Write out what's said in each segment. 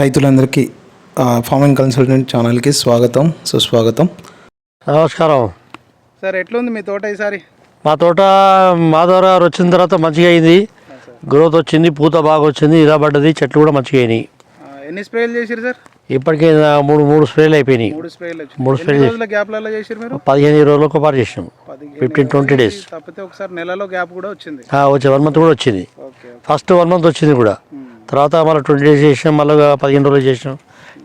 రైతులందరికీ farming consultant ఛానల్కి స్వాగతం. సుస్వాగతం నమస్కారం. సార్ ఎట్లుంది మీ తోట ఈసారి? మా తోట మాధవరావు గారు వచ్చిన తర్వాత మంచిగా అయింది. గ్రోత్ వచ్చింది పూత బాగా వచ్చింది ఇలా పడ్డది చెట్లు కూడా మంచిగా అయినాయి. ఎన్ని స్ప్రేలు చేసిరు సార్? ఇప్పటికే నా మూడు మూడు స్ప్రేలు అయిపోయినాయి. మూడు స్ప్రేలు. మూడు ఎన్ని స్ప్రేలు రోజుల గ్యాప్లలో చేసిరు మీరు? పదిహేను ఇరవై రోజులకు ఒకసారి చేసినాం. పదిహేను ఫిఫ్టీన్ ట్వంటీ డేస్ తప్పితే ఒకసారి నెలలో గ్యాప్ కూడా వచ్చింది. వచ్చే వన్ మంత్ కూడా వచ్చింది. ఓకే ఫస్ట్ వన్ మంత్ వచ్చింది కూడా. తర్వాత మళ్ళీ ట్వంటీ డేస్ చేసినాం మళ్ళీ పదిహేను రోజులు చేసినాం.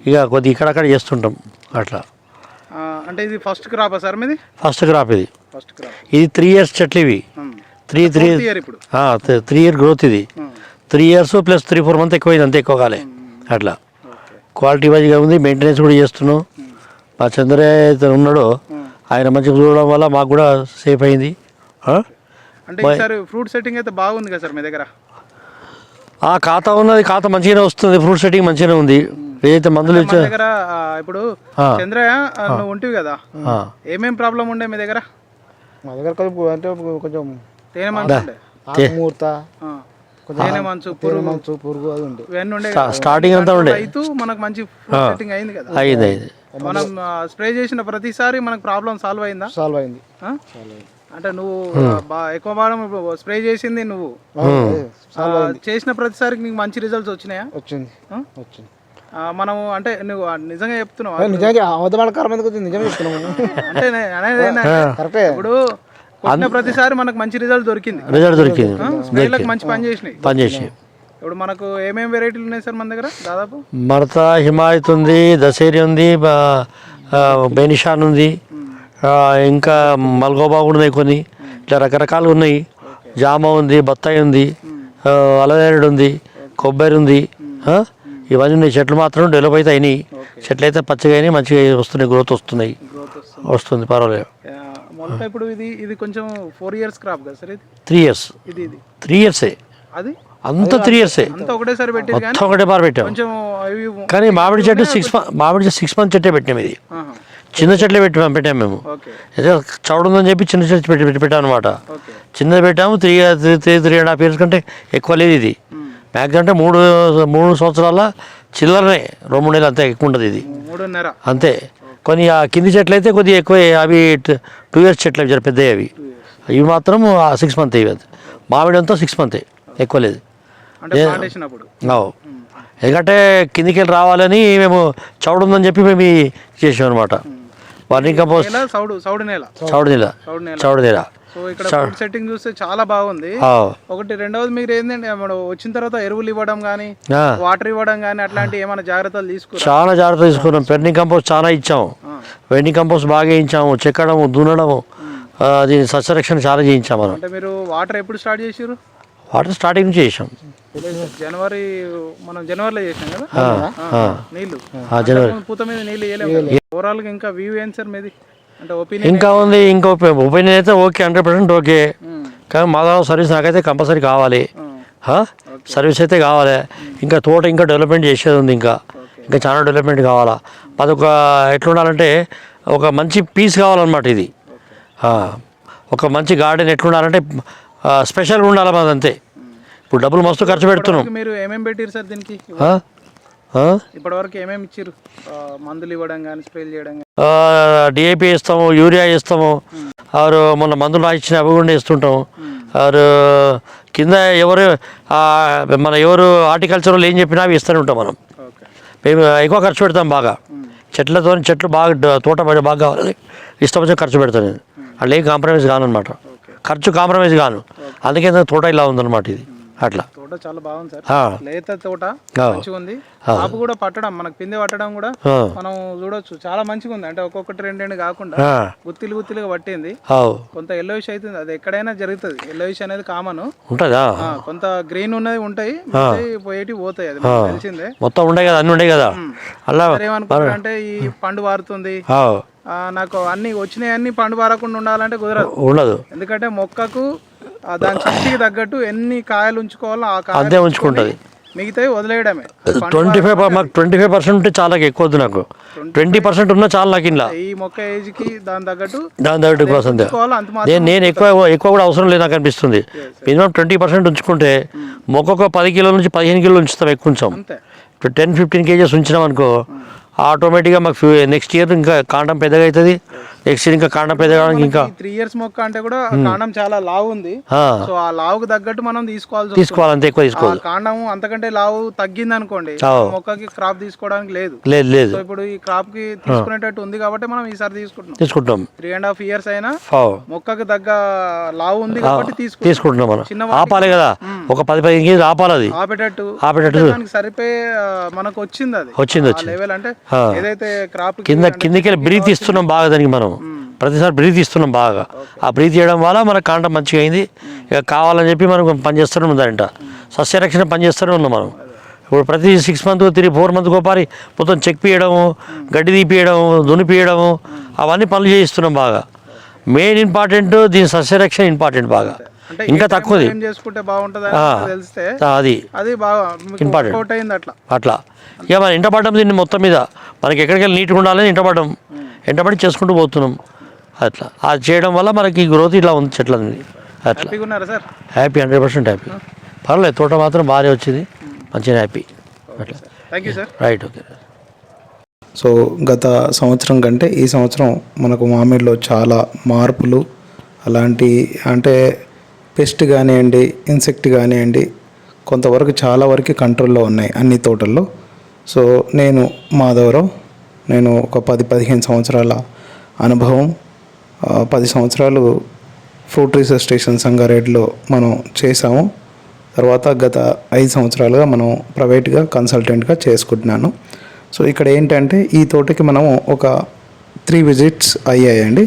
ఇక కొద్ది ఇక్కడక్కడ చేస్తుంటాం అట్లా. అంటే ఇది ఫస్ట్ క్రాపా సార్ మీది? ఫస్ట్ క్రాప్ ఇది. ఫస్ట్ క్రాప్ ఇది త్రీ ఇయర్స్ చెట్లు ఇవి. Three three three year growth ఇది. Three years plus three four month ఎక్కువైంది అంతే ఎక్కువ కాలే. అట్లా. ఓకే క్వాలిటీ వైజ్గా ఉంది మెయింటెనెన్స్ కూడా చేస్తున్నాం. మా చంద్రయ్య ఇతను ఉన్నాడు. ఆయన మంచిగా చూడడం వల్ల మాకు కూడా సేఫ్ అయింది? అంటే ఫ్రూట్ సెట్టింగ్ అయితే బాగుంది కదా సార్ మీ దగ్గర? ఆ ఖాతా ఉన్నది ఖాతా మంచిగానే వస్తుంది ఫ్రూట్ సెట్టింగ్ మంచిగానే ఉంది. ఏదైతే మందులు ఇచ్చా దగ్గర ఇప్పుడు. చంద్రయ్య నువ్వు ఉంటివి కదా? ఆ. ఏమేం ప్రాబ్లం ఉండే మీ దగ్గర? మా దగ్గర కొంచెం అంటే కొంచెం తేనె మంచు ఉండే? ఆకుమూర్త ఆ. తేనె మంచు పురుగు. మంచు పురుగు అది ఉంది ఇవన్నీ ఉండే స్టా- స్టార్టింగ్ అంతా ఉండే. రైతు మనకు మంచి ఫ్రూట్ సెట్టింగ్ అయింది కదా? అయింది అయింది. మనం స్ప్రే చేసిన ప్రతిసారి మనకు ప్రాబ్లం సాల్వ్ అయిందా? సాల్వ్ అయింది. ఆ? అంటే నువ్వు ఎక్కువ భాగం స్ప్రే చేసింది నువ్వు. ఆ, చేసిన ప్రతిసారికి నీకు మంచి రిజల్ట్స్ వచ్చినాయా? వచ్చింది? వచ్చింది. మనము అంటే నువ్వు నిజంగా చెప్తున్నావు? నిజంగా అవధమాన కారం ఎందుకు వచ్చింది? నిజమే చెప్తున్నాము అంటే ఇప్పుడు కొట్టిన ప్రతిసారి మనకు మంచి రిజల్ట్ దొరికింది. రిజల్ట్ దొరికింది. స్ప్రేలకు మంచి పని చేసినాయి. పని చేసి ఇప్పుడు మనకు ఏమేమి వెరైటీలు ఉన్నాయి సార్ మన దగ్గర దాదాపు? మడత హిమాయత్ ఉంది దసేరి ఉంది బెనిషాన్ ఉంది. ఇంకా మల్గోబా కూడా ఉన్నాయి కొన్ని. ఇట్లా రకరకాలు ఉన్నాయి. జామ ఉంది బత్తాయి ఉంది ఆ, అలనేరుడు ఉంది కొబ్బరి ఉంది ఇవన్నీ ఉన్నాయి. చెట్లు మాత్రం డెవలప్ అయితే అయినాయి. చెట్లు అయితే పచ్చగా అయినాయి మంచిగా వస్తున్నాయి గ్రోత్ వస్తున్నాయి. వస్తుంది. పర్వాలేదు. ఇప్పుడు ఇది ఇది కొంచెం ఫోర్ ఇయర్స్ క్రాప్ కదా సార్ త్రీ ఇయర్స్ ఇది త్రీ ఇయర్సే అది? అంతా త్రీ ఇయర్సే మొత్తం ఒకటే బార్ పెట్టాం. కానీ మామిడి చెట్టు సిక్స్ మామిడి చెట్టు సిక్స్ మంత్ చెట్టే పెట్టాం ఇది. చిన్న చెట్లే పెట్టి పెట్టాం మేము. ఓకే. ఏదో చౌడు ఉందని చెప్పి చిన్న చెట్టు పెట్టి పెట్టి పెట్టాం అనమాట చిన్నది పెట్టాము three three three three and half years కంటే ఎక్కువ లేదు ఇది. మ్యాక్సిమం అంటే మూడు మూడు సంవత్సరాల చిల్లరనే రెండు మూడు నెలలు అంతే ఎక్కువ ఉంటుంది ఇది. అంతే. కొన్ని ఆ కింది చెట్లు అయితే కొద్దిగా ఎక్కువ అవి టూ ఇయర్స్ చెట్లు అవి పెద్దవి అవి. ఇవి మాత్రం సిక్స్ మంత్ ఇవి మామిడి అంతా సిక్స్ మంతే ఎక్కువ లేదు. ఎందుకంటే కిందికి వెళ్ళి రావాలని మేము చౌడు ఉందని చెప్పి మేము చేసాం అనమాట కంపోస్ట్ నేల సౌడు సౌడు నేల. చౌడు నెల. సౌడు నేల. సో ఇక్కడ ఫుడ్ సెట్టింగ్ చూస్తే చాలా బాగుంది. ఒకటి రెండవది మీరు ఏంటంటే మనం వచ్చిన తర్వాత ఎరువులు ఇవ్వడం కానీ. వాటర్ ఇవ్వడం కానీ అట్లాంటి ఏమైనా జాగ్రత్తలు తీసుకురా. చాలా జాగ్రత్త తీసుకున్నాం. పెర్నింగ్ కంపోస్ట్ చాలా ఇచ్చాము. వెండింగ్ కంపోస్ట్ బాగా వేయించాము చెక్కడము దున్నడము దీని సస్యరక్షణ చాలా చేయించాము మనం. అంటే మీరు వాటర్ ఎప్పుడు స్టార్ట్ చేసారు వాటర్ స్టార్టింగ్ నుంచి చేసాం. జనవరి మనం జనవరిలో చేసాం కదా? ఆ, జనవరి. పూత మీద నీళ్ళు ఓవరాల్గా ఇంకా వ్యూ ఏం సార్ మీది? అంటే ఒపీనియన్ ఇంకా ఉంది ఇంకో ఒపీనియన్ అయితే ఓకే హండ్రెడ్ పర్సెంట్ ఓకే కానీ మాధవ సర్వీస్ నాకైతే కంపల్సరీ కావాలి? సర్వీస్ అయితే కావాలి. ఇంకా తోట ఇంకా డెవలప్మెంట్ చేసేది ఉంది ఇంకా. ఇంకా చాలా డెవలప్మెంట్ కావాలా. అదొక ఎట్లుండాలంటే ఒక మంచి పీస్ కావాలన్నమాట ఇది. ఒక మంచి గార్డెన్ ఎట్లుండాలంటే స్పెషల్గా ఉండాలి మాది అంతే. ఇప్పుడు డబ్బులు మస్తు ఖర్చు పెడుతున్నాం. మీరు ఏమేమి పెట్టారు సార్ దీనికి? ఆ? ఆ? ఇప్పటి వరకు ఏమేమి ఇచ్చారు మందులు ఇవ్వడం కానీ స్ప్రేలు చేయడం డిఏపి ఇస్తాము యూరియా ఇస్తాము ఆరు మొన్న మందులు రాయించిన అవి కూడా ఇస్తుంటాము. ఆరు కింద ఎవరు మన ఎవరు హార్టికల్చర్ ఏం చెప్పినా అవి ఇస్తూనే ఉంటాం మనం. మేము ఎక్కువ ఖర్చు పెడతాం బాగా. చెట్లతో చెట్లు బాగా తోట బాగా కావాలి. ఇష్టం ఖర్చు పెడతాను. నేను అట్లా ఏం కాంప్రమైజ్ కాను అనమాట ఖర్చు కాంప్రమైజ్ కాను. అందుకే తోట ఇలా ఉందన్నమాట ఇది. అట్లా. తోట చాలా బాగుంది సార్. లేత తోట. మంచిగా ఉంది. ఆపు కూడా పట్టడం మనకు పిందె పట్టడం కూడా మనం చూడొచ్చు. చాలా మంచిగా ఉంది. అంటే ఒక్కొక్కటి రెండు రెండు కాకుండా గుత్తిలు గుత్తిలుగా పట్టింది. కొంత ఎల్లోయిష్ అవుతుంది. అది ఎక్కడైనా జరుగుతుంది. ఎల్లోయిష్ అనేది కామన్ ఉంటుందా? కొంత గ్రీన్ ఉన్నది ఉంటాయి. పోయేటివి పోతాయి. అది తెలిసిందే. మొత్తం ఉండే కదా? అన్నీ ఉండే కదా? అలా సరే ఏమనుకుంటారు అంటే ఈ పండు వారుతుంది. నాకు అన్ని వచ్చినాయి అన్ని పండు వారకుండా ఉండాలంటే కుదరదు. ఉండదు. ఎందుకంటే మొక్కకు దాని శక్తికి తగ్గట్టు ఎన్ని కాయలు ఉంచుకోవాలో ఆ కాయలు అంతే ఉంచుకుంటుంది. మిగతావి వదిలేయడమే. ట్వంటీ ఫైవ్ మాకు ట్వంటీ ఫైవ్ పర్సెంట్ ఉంటే చాలా ఎక్కువ వద్దు నాకు. ట్వంటీ పర్సెంట్ ఉన్నా చాలా నాకు ఇలా ఈ మొక్క ఏజ్కి దాని తగ్గట్టు దాని దగ్గర కోసం నేను నేను ఎక్కువ ఎక్కువ కూడా అవసరం లేదు నాకు అనిపిస్తుంది. మినిమం ట్వంటీ పర్సెంట్ ఉంచుకుంటే మొక్కొక్క పది కిలోల నుంచి పదిహేను కిలోలు ఉంచుతాం ఎక్కువ ఉంచాం. టెన్ ఫిఫ్టీన్ కేజెస్ ఉంచినాం అనుకో ఆటోమేటిక్గా మాకు ఫ్యూ నెక్స్ట్ ఇయర్ ఇంకా కాండం పెద్దగా అవుతుంది. ఇయర్ ఇంకా కాండం పెద్దగా అవడానికి ఇంకా. త్రీ ఇయర్స్ మొక్క అంటే కూడా ఆ కాండం చాలా లావు ఉంది. సో ఆ లావుకు తగ్గట్టు మనం తీసుకోవాల్సి వస్తుంది. తీసుకోవాలంతే ఎక్కువ తీసుకోవాలి. కాండం అంతకంటే లావు తగ్గింది అనుకోండి. మొక్కకి క్రాప్ తీసుకోవడానికి లేదు. లేదు లేదు. ఇప్పుడు ఈ క్రాప్కి తీసుకునేటట్టు ఉంది కాబట్టి మనం ఈసారి తీసుకుంటున్నాం. తీసుకుంటాం త్రీ అండ్ హాఫ్ ఇయర్స్ అయినా. మొక్కకు తగ్గ లావు ఉంది కాబట్టి తీసుకుంటాం తీసుకుంటున్నాం. మనం. చిన్న ఆపాలి కదా. ఒక పది పదిహేను కేజీలు ఆపాలి అది. ఆపేటట్టు. సరిపోయే మనకు వచ్చింది అది. వచ్చింది అంటే. ఏదైతే క్రాప్ కింద కిందకి బ్రీత్ ఇస్తున్నాం బాగా దానికి మనం. ప్రతిసారి బ్రీత్ ఇస్తున్నాం బాగా. ఆ బ్రీత్ చేయడం వల్ల మన కాండం మంచిగా అయింది. ఇక కావాలని చెప్పి మనం పని చేస్తూనే ఉందంట సస్యరక్షణ పని చేస్తూనే ఉన్నాం మనం. ఇప్పుడు ప్రతి six month three four month ఒకసారి మొత్తం చెక్ పీయడము గడ్డి తీపియడము దునిపియడము అవన్నీ పనులు చేయిస్తున్నాం బాగా. మెయిన్ ఇంపార్టెంట్ దీని సస్యరక్షణ ఇంపార్టెంట్ బాగా. ఇంకా తక్కువది. చేసుకుంటే. తెలిస్తే అది అది బాగా అయింది అట్లా. అట్లా. ఇక మన ఇంటపడడం దీన్ని మొత్తం మీద. మనకి ఎక్కడికి వెళ్ళి నీట్గా ఉండాలని ఇంటపడడం ఇంటపడి చేసుకుంటూ పోతున్నాం. అట్లా. అది చేయడం వల్ల మనకి గ్రోత్ ఇట్లా ఉంది చెట్ల అట్లా. హ్యాపీగా ఉన్నారా sir? Happy hundred percent happy పర్లేదు తోట మాత్రం బాగానే వచ్చింది. మంచిగా హ్యాపీ అట్లా. Thank you sir right okay so గత సంవత్సరం కంటే ఈ సంవత్సరం మనకు మామిడిలో చాలా మార్పులు అలాంటి అంటే పెస్ట్ కానివ్వండి ఇన్సెక్ట్ కానివ్వండి కొంతవరకు చాలా వరకు కంట్రోల్లో ఉన్నాయి అన్ని తోటల్లో. సో నేను మాధవరావు నేను ఒక పది పదిహేను సంవత్సరాల అనుభవం పది సంవత్సరాలు ఫ్రూట్ రీసెర్చ్ స్టేషన్ సంగారెడ్డిలో మనం చేసాము తర్వాత గత ఐదు సంవత్సరాలుగా మనం ప్రైవేట్గా కన్సల్టెంట్గా చేసుకుంటున్నాను. సో ఇక్కడ ఏంటంటే ఈ తోటకి మనం ఒక త్రీ విజిట్స్ అయ్యాయండి.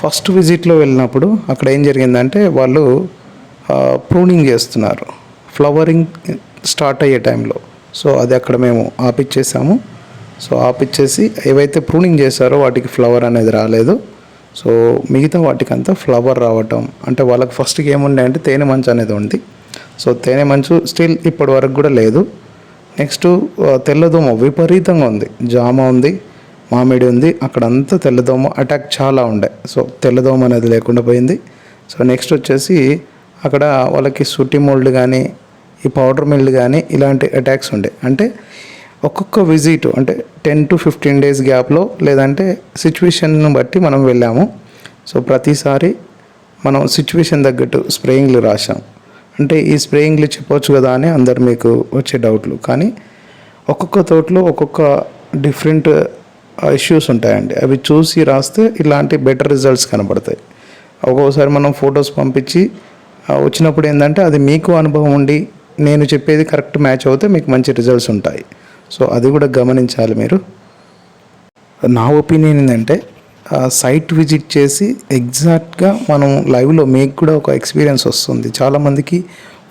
ఫస్ట్ విజిట్లో వెళ్ళినప్పుడు అక్కడ ఏం జరిగిందంటే వాళ్ళు ప్రూనింగ్ చేస్తున్నారు. ఫ్లవరింగ్ స్టార్ట్ అయ్యే టైంలో. సో అది అక్కడ మేము ఆపిచ్చేసాము. సో ఆపిచ్చేసి ఏవైతే ప్రూనింగ్ చేశారో వాటికి ఫ్లవర్ అనేది రాలేదు. సో మిగతా వాటికంతా ఫ్లవర్ రావటం. అంటే వాళ్ళకి ఫస్ట్కి ఏముండే అంటే తేనె మంచు అనేది ఉంది. సో తేనె మంచు స్టిల్ ఇప్పటి వరకు కూడా లేదు. నెక్స్ట్ తెల్లదోమ విపరీతంగా ఉంది. జామ ఉంది. మామిడి ఉంది అక్కడంతా తెల్లదోమ అటాక్ చాలా ఉండే. సో తెల్లదోమ అనేది లేకుండా పోయింది. సో నెక్స్ట్ వచ్చేసి అక్కడ వాళ్ళకి సుట్టి మోల్డ్ కానీ ఈ పౌడర్ మిల్డ్ కానీ ఇలాంటి అటాక్స్ ఉండే. అంటే ఒక్కొక్క విజిట్ అంటే టెన్ టు ఫిఫ్టీన్ డేస్ గ్యాప్లో లేదంటే సిచ్యువేషన్ను బట్టి మనం వెళ్ళాము. సో ప్రతిసారి మనం సిచ్యువేషన్ తగ్గట్టు స్ప్రేయింగ్లు రాసాం అంటే ఈ స్ప్రేయింగ్లు చెప్పవచ్చు కదా అని అందరు మీకు వచ్చే డౌట్లు కానీ ఒక్కొక్క తోటలో ఒక్కొక్క డిఫరెంట్ ఇష్యూస్ ఉంటాయండి. అవి చూసి రాస్తే ఇలాంటి బెటర్ రిజల్ట్స్ కనబడతాయి. ఒక్కొక్కసారి మనం ఫొటోస్ పంపించి వచ్చినప్పుడు ఏంటంటే అది మీకు అనుభవం ఉండి నేను చెప్పేది కరెక్ట్ మ్యాచ్ అవుతే మీకు మంచి రిజల్ట్స్ ఉంటాయి. సో అది కూడా గమనించాలి మీరు. నా ఒపీనియన్ ఏంటంటే సైట్ విజిట్ చేసి ఎగ్జాక్ట్గా మనం లైవ్లో మీకు కూడా ఒక ఎక్స్పీరియన్స్ వస్తుంది. చాలామందికి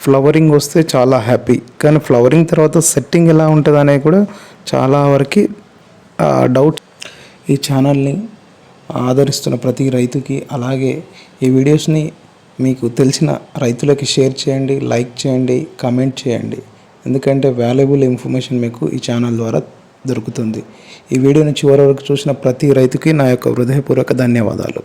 ఫ్లవరింగ్ వస్తే చాలా హ్యాపీ కానీ ఫ్లవరింగ్ తర్వాత సెట్టింగ్ ఎలా ఉంటుంది అనేది కూడా చాలా వరకు డౌట్ ఈ ఛానల్ని ఆదరిస్తున్న ప్రతి రైతుకి అలాగే ఈ వీడియోస్ని మీకు తెలిసిన రైతులకి షేర్ చేయండి లైక్ చేయండి కమెంట్ చేయండి. ఎందుకంటే వాల్యుబుల్ ఇన్ఫర్మేషన్ మీకు ఈ ఛానల్ ద్వారా దొరుకుతుంది. ఈ వీడియోని చివరి వరకు చూసిన ప్రతి రైతుకి నా యొక్క హృదయపూర్వక ధన్యవాదాలు.